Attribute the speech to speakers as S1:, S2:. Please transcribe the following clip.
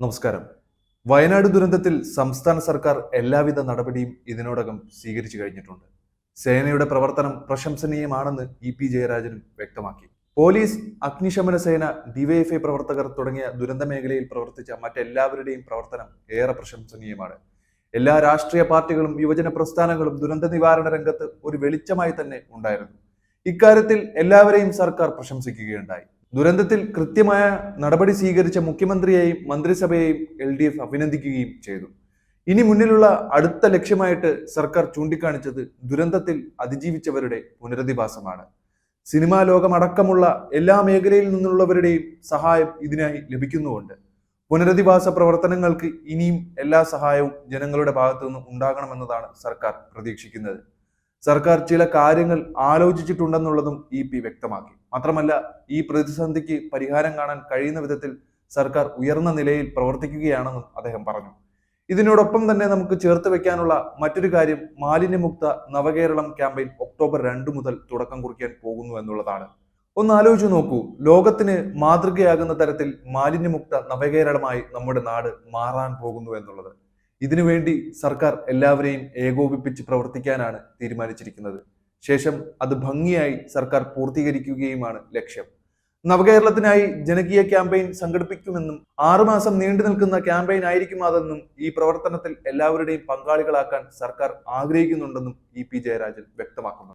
S1: നമസ്കാരം. വയനാട് ദുരന്തത്തിൽ സംസ്ഥാന സർക്കാർ എല്ലാവിധ നടപടിയും ഇതിനോടകം സ്വീകരിച്ചു കഴിഞ്ഞിട്ടുണ്ട്. സേനയുടെ പ്രവർത്തനം പ്രശംസനീയമാണെന്ന് ഇ പി ജയരാജനും വ്യക്തമാക്കി. പോലീസ് അഗ്നിശമന സേന ഡിവൈഎഫ്ഐ പ്രവർത്തകർ തുടങ്ങിയ ദുരന്ത മേഖലയിൽ പ്രവർത്തിച്ച മറ്റെല്ലാവരുടെയും പ്രവർത്തനം ഏറെ പ്രശംസനീയമാണ്. എല്ലാ രാഷ്ട്രീയ പാർട്ടികളും യുവജന പ്രസ്ഥാനങ്ങളും ദുരന്ത നിവാരണ രംഗത്ത് ഒരു വെളിച്ചമായി തന്നെ ഉണ്ടായിരുന്നു. ഇക്കാര്യത്തിൽ എല്ലാവരെയും സർക്കാർ പ്രശംസിക്കുകയുണ്ടായി. ദുരന്തത്തിൽ കൃത്യമായ നടപടി സ്വീകരിച്ച മുഖ്യമന്ത്രിയെയും മന്ത്രിസഭയെയും എൽ ഡി എഫ് അഭിനന്ദിക്കുകയും ചെയ്തു. ഇനി മുന്നിലുള്ള അടുത്ത ലക്ഷ്യമായിട്ട് സർക്കാർ ചൂണ്ടിക്കാണിച്ചത് ദുരന്തത്തിൽ അതിജീവിച്ചവരുടെ പുനരധിവാസമാണ്. സിനിമാ ലോകമടക്കമുള്ള എല്ലാ മേഖലയിൽ നിന്നുള്ളവരുടെയും സഹായം ഇതിനായി ലഭിക്കുന്നുണ്ട് പുനരധിവാസ പ്രവർത്തനങ്ങൾക്ക് ഇനിയും എല്ലാ സഹായവും ജനങ്ങളുടെ ഭാഗത്തു നിന്ന് ഉണ്ടാകണമെന്നതാണ് സർക്കാർ പ്രതീക്ഷിക്കുന്നത്. സർക്കാർ ചില കാര്യങ്ങൾ ആലോചിച്ചിട്ടുണ്ടെന്നുള്ളതും ഇ പി വ്യക്തമാക്കി. മാത്രമല്ല ഈ പ്രതിസന്ധിക്ക് പരിഹാരം കാണാൻ കഴിയുന്ന വിധത്തിൽ സർക്കാർ ഉയർന്ന നിലയിൽ പ്രവർത്തിക്കുകയാണെന്നും അദ്ദേഹം പറഞ്ഞു. ഇതിനോടൊപ്പം തന്നെ നമുക്ക് ചേർത്ത് വെക്കാനുള്ള മറ്റൊരു കാര്യം മാലിന്യമുക്ത നവകേരളം ക്യാമ്പയിൻ ഒക്ടോബർ രണ്ട് മുതൽ തുടക്കം കുറിക്കാൻ പോകുന്നു എന്നുള്ളതാണ്. ഒന്ന് ആലോചിച്ചു നോക്കൂ ലോകത്തിന് മാതൃകയാകുന്ന തരത്തിൽ മാലിന്യമുക്ത നവകേരളമായി നമ്മുടെ നാട് മാറാൻ പോകുന്നു എന്നുള്ളത്. ഇതിനുവേണ്ടി സർക്കാർ എല്ലാവരെയും ഏകോപിപ്പിച്ച് പ്രവർത്തിക്കാനാണ് തീരുമാനിച്ചിരിക്കുന്നത്. ശേഷം അത് ഭംഗിയായി സർക്കാർ പൂർത്തീകരിക്കുകയുമാണ് ലക്ഷ്യം. നവകേരളത്തിനായി ജനകീയ ക്യാമ്പയിൻ സംഘടിപ്പിക്കുമെന്നും ആറുമാസം നീണ്ടു നിൽക്കുന്ന ക്യാമ്പയിൻ ആയിരിക്കും അതെന്നും ഈ പ്രവർത്തനത്തിൽ എല്ലാവരുടെയും പങ്കാളികളാക്കാൻ സർക്കാർ ആഗ്രഹിക്കുന്നുണ്ടെന്നും ഇ പി ജയരാജൻ വ്യക്തമാക്കുന്നു.